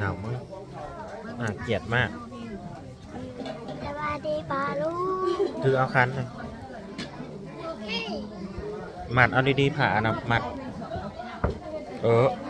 หนาวมากน่าเกลียดมาก สวัสดีปาลูกถือเอาคันเลยหมัดเอาดีๆผ่านะหมัด เออโอ้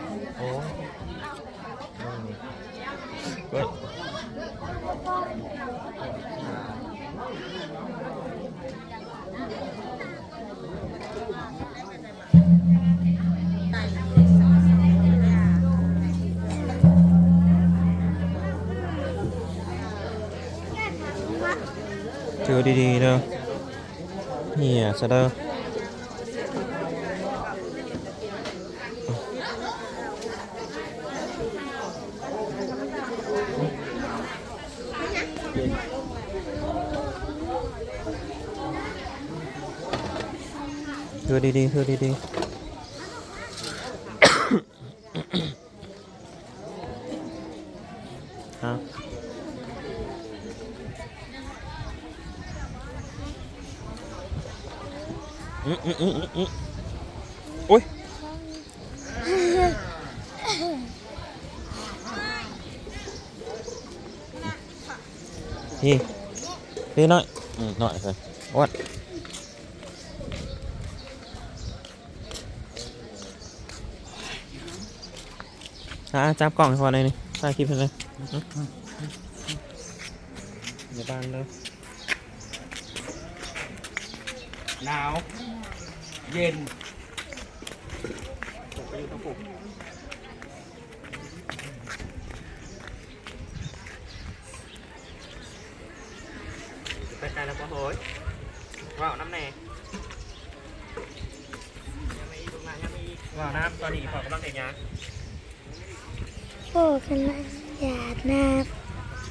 ถือดีๆเด้อเฮียซะเด้อถือดีๆถือดีๆ ฮะ อืมอืมอืมอืมอืมอุ้ย นี่นี่น่อยอืมหน่อยสิวัดอะจับกล่องให้พอหน่อยนี่ถ่ายคลิปให้เลยอย่าบังเลยหนาว เย็น ไปไกลแล้วก็โหยว้าวน้ำแน่ยังไม่อีกตรงนั้นยังไม่อีกว้าวน้ำตอนนี้ขอกำลังเด็กยังโอ้กำลังหยาดน้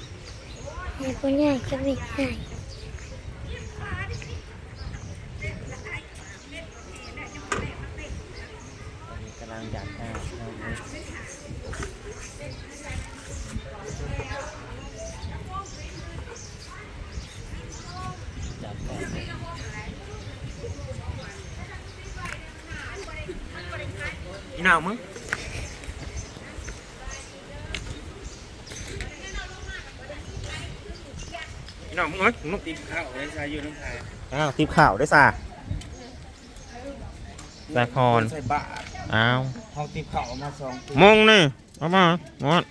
ำให้คนใหญ่ก็ไม่ใหญ่ตอนนี้กำลังอยากข้าวข้าวเลยจับก่อน อีหนาวมึงอีหนาวมึงเอ้ยมึงนกตีข้าวไว้ใช้อยู่น้ำไทยอ้าวทิปข่าวด้วยซ่าสาคอนใส่บาทอ้าวห้องติบข้าวเอามาสองตัวมงนี่เอามาหมด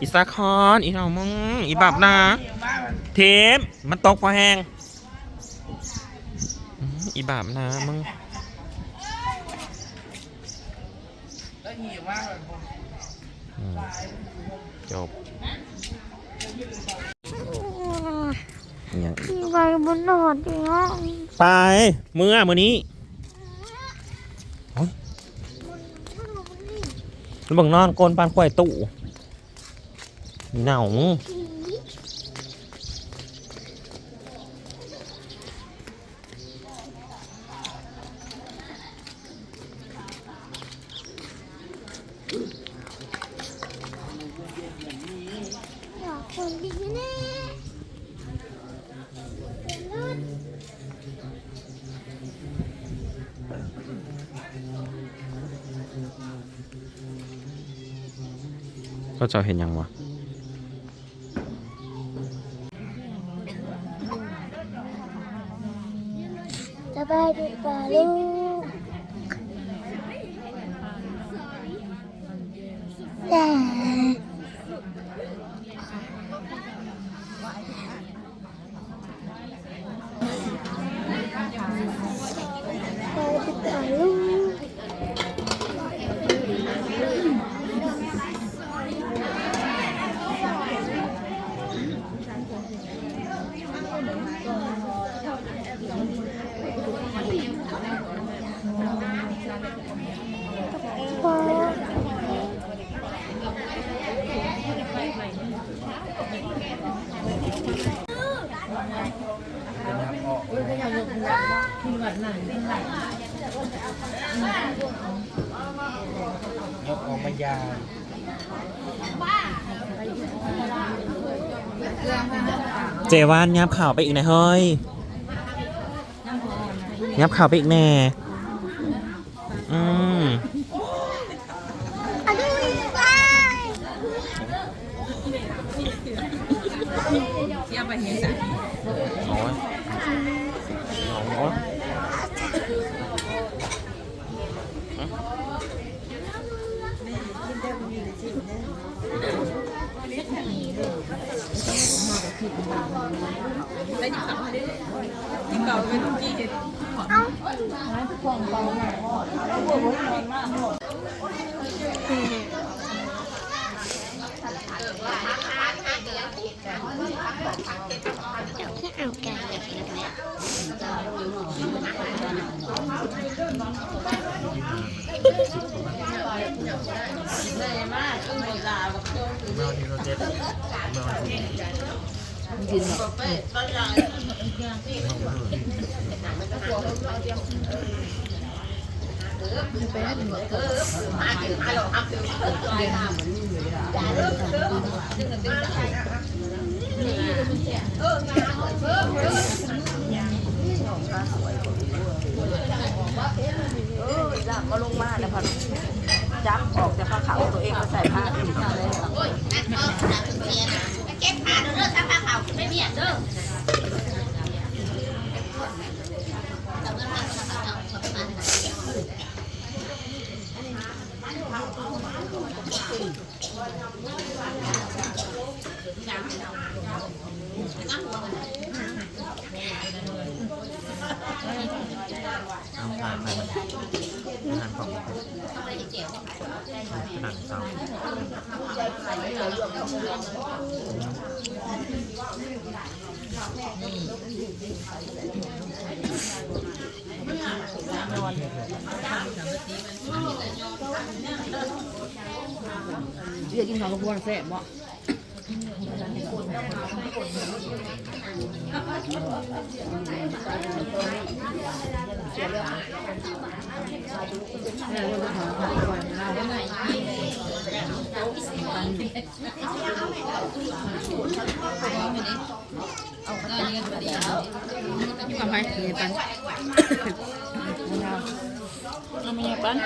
อีสาคอนอีหนาวมึงอีบับนาเทมมันตกพอแห้งอื้ออีบาบนามึงแล้วหิวมากเลยอืมจบอย่างที่ไปบนหนอดอีกแล้วไปเมื่อมื้อนี้แล้วเบังนอนโกนปานควายตู่ เหนาอยากคนดีแน่ก็จะเห็นยังวะ สบายดีปาลูกแต่สบายดีปาลูก พอ ยกออกมายาเจวานยับข่าวไปอีกนะเฮ้ยยับเข่าไปอีกแน่อืม อะดูไป โอ้ยโอ้ย เดี๋ยวให้เอาไก่ก็ลงมาแล้วพอจับออกจากผ้าขาวตัวเองก็ใส่ผ้าเอาผ่า นไปอาหารของขนาดเสา เรียกกินข้าวกับพวงแซ่บบ่อยู่กับใครเมียปันเอาเมี ยปัน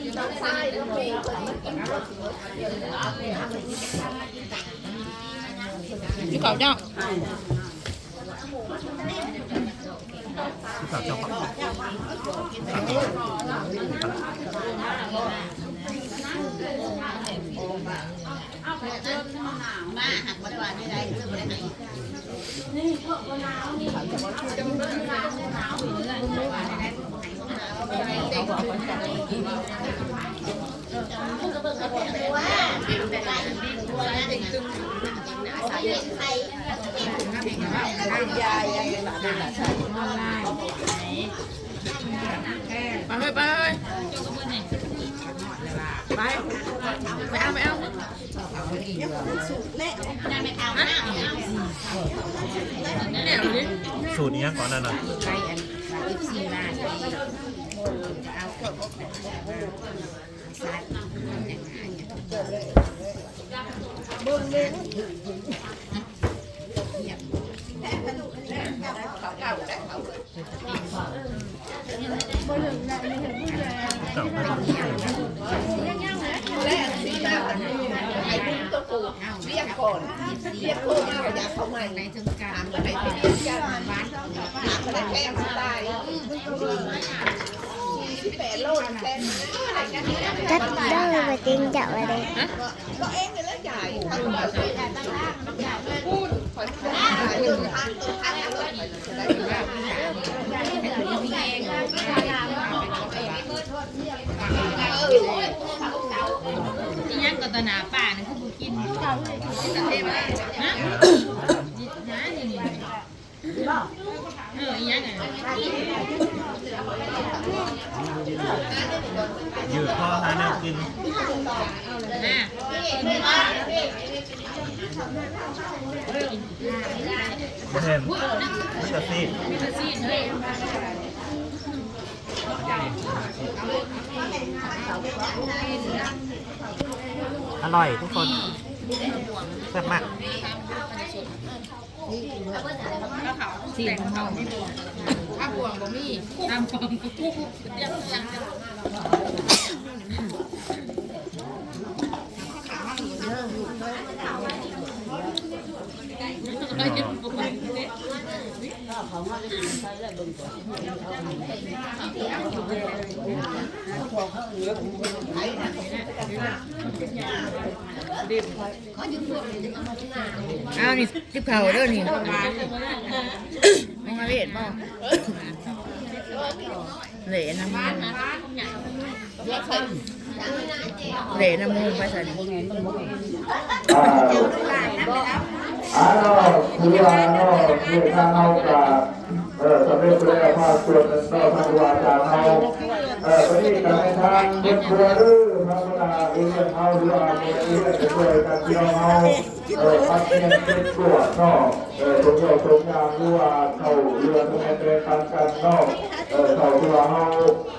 อยู่กับเจ้าที่ฝากเจ้าของไป ไปไปไป ไปเอาไปเอาเนี่ยดูดิสูตรนี้ก่อนนั่นะไปอันเอฟซีมาไปเอาเกิดซัดเก่า ไม่ต้องเรียกก่อนเรียกก่อนเอาอยากเข้ามาในถึงการก็ได้เป็นเจ้าบ้านก็ได้แค่ตายที่แปดโลดแค่จัดเด้อไปจริงจับอะไรก็เองเลยใหญ่ทำแบบพูดขอทานตื่นทานตื่นทานอะไรได้ไหมอีหยังก็ตนาป่านี่คือบ่กินแต่เทมาฮะหานี่นี่เอออีหยังอยืดคอหาแนวกินนะบ่เห็นไม่จะซีดมีแต่ซีนเฮ้ย อร่อยทุกคนแซ่บมากซีนของเขาถ้าบวงบ่มีตามความกูเดี๋ยวยังจะ อ้าวนี่ทิพเข่าเด้อนี่มึงมาเล่นบ่เหล่น้ำมันเหล่น้ำมูกไปใส่อ่าอ่าเนคือว่าเนาะคือทางเฮากับเออสำเร็จแล้วภาคส่วนนั้นเนาะทางวาจาเฮา เออวันนี้ก็ในทางเด็กครัวเด้อพระพุทธเรียนเฮาหรือาเรียนเรียนจะช่วยกันพี่น้องเฮาเออพัฒนาเด็กครัวนาะเออสมยศสมงามหรือว่าเข้าเรือทำงานเป็นกันกันนาะเออเข้าที่ว่าเฮา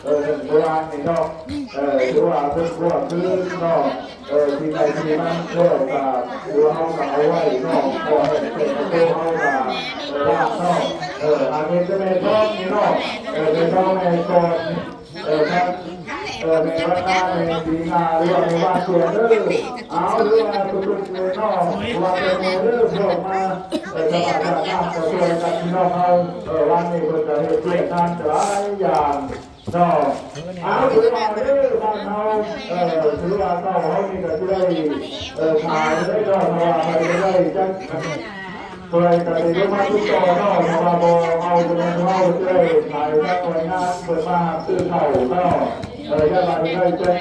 เออหนึ่งโบราณนี่เนาะเออหรือว่าเพิ่นครัวคือเนาะเออที่ใดที่มันเกี่ยวกับหรือว่าเฮาก็เอาไว้นาะพอให้เป็นประตูเฮาก็เออว่าเนาะเอออันนี้จะเป็นช่องนี่นาะเออเป็นช่องในก่อน ออครับเออในราคาในดีนาหรือว่าในว่าตัวเด้อเอาหรือว่าทุกๆเลยเนาะว่าเป็นเรื่องส่มาเออจะมาจากน้ำตัวตัวกันพี่น้องเฮาเออวันนี้เพิ่นจะเฮ็ดเรื่องงานหลายอย่างเนาะเอาถือว่าเด้อบ้านเฮาเออถือว่าเจ้าเฮานี่ก็สิได้เออขายได้เนาะเพราะว่าไปได้จัง ตัวเองแต่ในเรื่องมาทุกตัวเนาะเพราะว่าโบเอาเงินเข้าช่วยขายได้หน่วยงานเปิดมาซื้อเข่าเนาเออยาบาได้เจ๊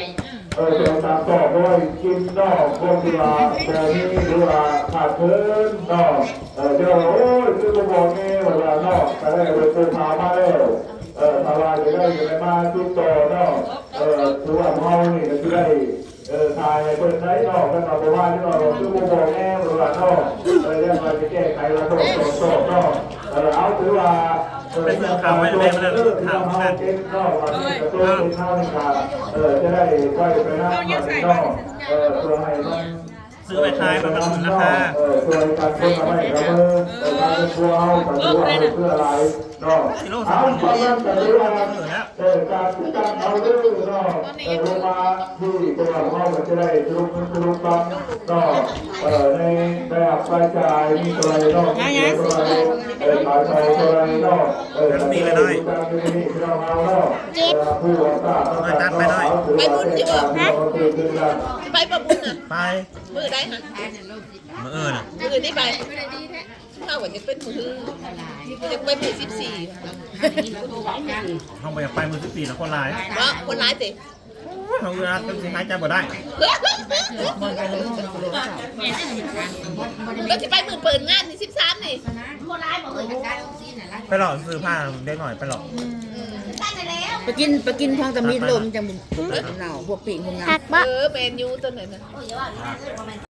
เออเดี๋ยวตามต่อด้วยกินเนาะพวกที่ว่าแต่นี่หรือว่าขาดเคินเนาะเออเดี๋ยวโอ้ยซื้อตัวบอกนี่เวลาเนาะก็ได้ไปซื้อพามาแล้วเออถ้าว่าจะได้อยู่ในมาทุกตัวเนาะเออถือว่าเฮานี่จะได้ เออทายเปิดใช้นอกกันมาบอกว่าที่เราซื้อโมโหแง่หรือว่าเนอกเออเรียกมาจะแก้ไขระบบโซโซเนาะเออเอาถือว่าเป็นเรื่องข่าวไม่เป็นเรื่องข่าวนั่นเก็บเนาะว่าจะตัวที่เข้าในการเออจะได้ไปไปนั่งเนอกเออเพื่อให้มัน ซื้อไปขายมันมันราคาเออช่วยกันเพื่อไม่กับมือเออการเป็นตัวเอาแต่ตัวเอาเพื่ออะไรเนาะเอาเพราะนั้นแต่ที่ว่าเออการที่การเอาเรื่องเนาะเออลงมาที่ตัวเราก็จะได้ลุกลุกตั้งเนาะเออในแบบกระจายมีตัวอะไรเนาะมีตัวอะไรเออขายทองตัวอะไรเนาะเออการที่เราเอาเนาะเออผู้ว่าทราบเอาถือว่าเป็นการที่เราตื่นกัน ไปประบุญน่ะไปมือได้ฮะมือเอิญอะมือได้ไปข้าวจะเป็นมือจะไปมือสิบสี่ห้องไปอยากไปมือสิบสี่แล้วคนร้ายว่าคนร้ายสิเขาเวลาเป็นสิหายใจบ่ได้ก็จะไปมือเปิดงานที่สิบสามนี่ไปหลอกซื้อผ้าเด็กหน่อยไปหลอก ไปกินไปกินทองตะมีลมจังบุญเหล่าพวกปีกพวกงาหักบ่ เออแมนยูตัวไหนนะ